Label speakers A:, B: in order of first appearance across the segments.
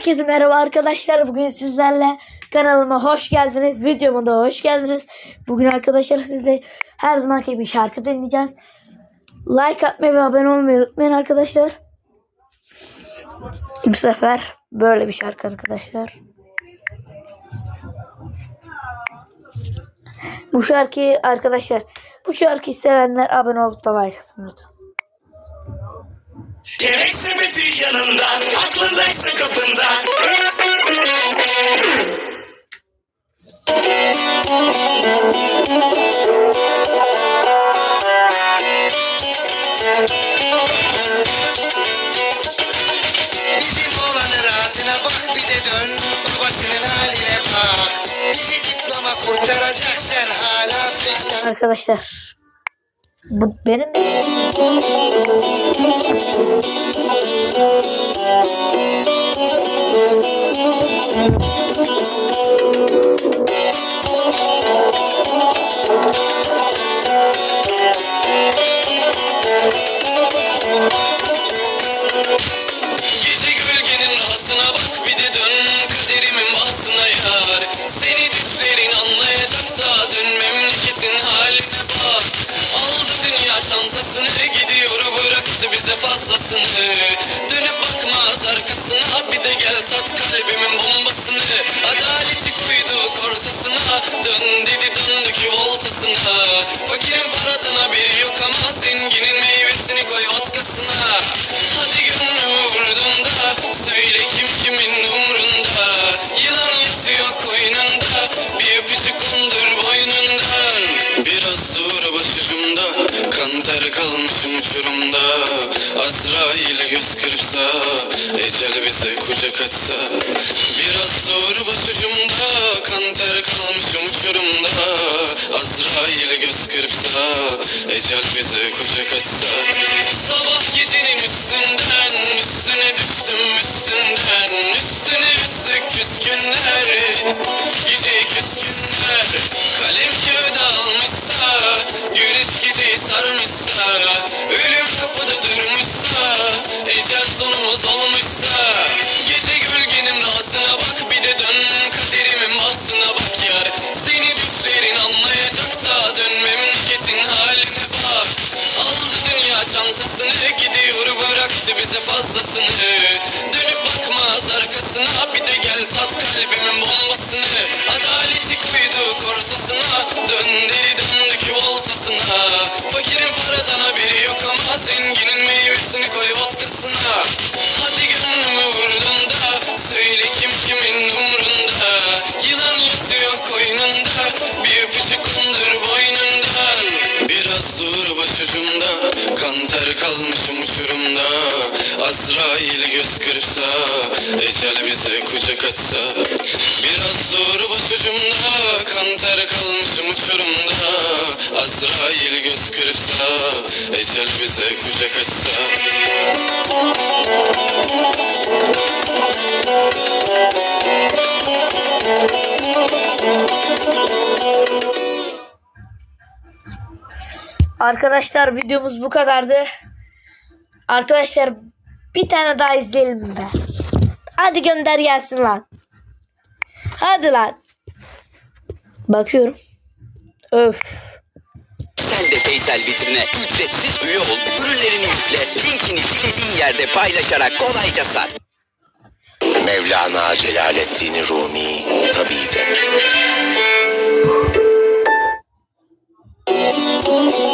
A: Herkese merhaba arkadaşlar. Bugün sizlerle kanalıma hoş geldiniz. Videoma da hoş geldiniz. Bugün arkadaşlar sizle her zamanki bir şarkı dinleyeceğiz. Like atmayı ve abone olmayı unutmayın arkadaşlar. Bu sefer böyle bir şarkı arkadaşlar. Bu şarkıyı arkadaşlar bu şarkıyı sevenler abone olup da like atsın lütfen.
B: Gerek sepeti yanından, aklındaysa kapından.
C: Bizim oğlanın rahatına bak bir de dön babasının haline bak. Bizi diploma kurtaracak sen hala.
A: Arkadaşlar bu benim
B: fazlasını. Dönüp bakmaz arkasına bir de gel tat kalbimin bombasını. Göz kırpsa ecel bize kucak açsa. Biraz dur başucumda kan ter kalmışım uçurumda. Azrail göz kırpsa ecel bize kucak açsa. Sabah gecenin üstünden üstüne düştüm üstünden üstüne üstlük küskünler gece küskünler kalem kağıda tat dur başucumda Kan kalmışım uçurumda. Azrail göz kırpsa Ecel bize kucak açsa Biraz dur başucumda Kan ter kalmışım uçurumda. Azrail göz kırpsa Ecel bize kucak açsa
A: Arkadaşlar videomuz bu kadardı. Arkadaşlar bir tane daha izleyelim be. Hadi gönder gelsin lan. Hadi lan. Bakıyorum. Öf.
D: Sen de Paysel vitrine ücretsiz üye ol, ürünlerini yükle, linkini dilediğin yerde paylaşarak kolayca sat.
C: Mevlana Celaleddin Rumi tabii de.
B: Gece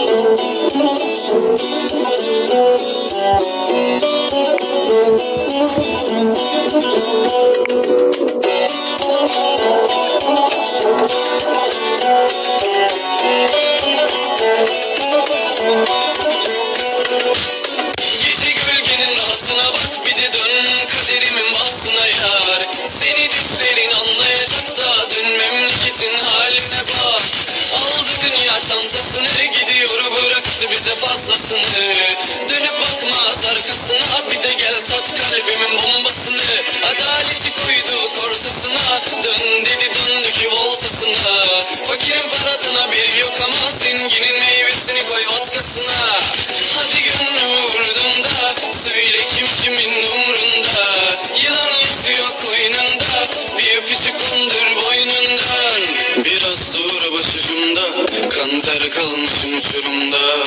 B: Kantar kalmışım uçurumda.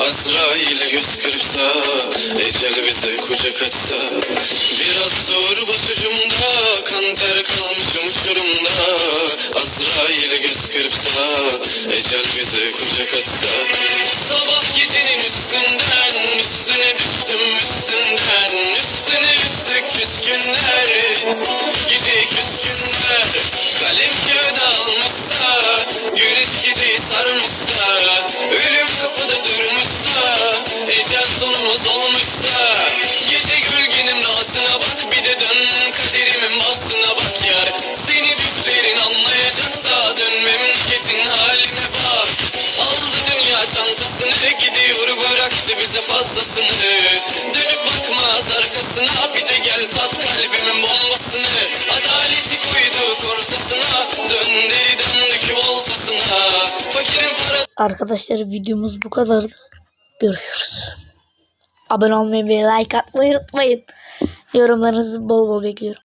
B: Azrail göz kırpsa Ecel bize kucak açsa. Biraz zor başucumda Kantar kalmışım uçurumda. Azrail göz kırpsa Ecel bize kucak açsa. Çantasını Gidiyor bıraktı bize fazlasını Dönüp bakmaz arkasına Bir de gel tat kalbimin bombasını Adaleti koyduk ortasına Dön deli döndük voltasına Fakirin para
A: Arkadaşlar videomuz bu kadardı. Görüşürüz. Abone olmayı ve like atmayı unutmayın. Yorumlarınızı bol bol bekliyorum.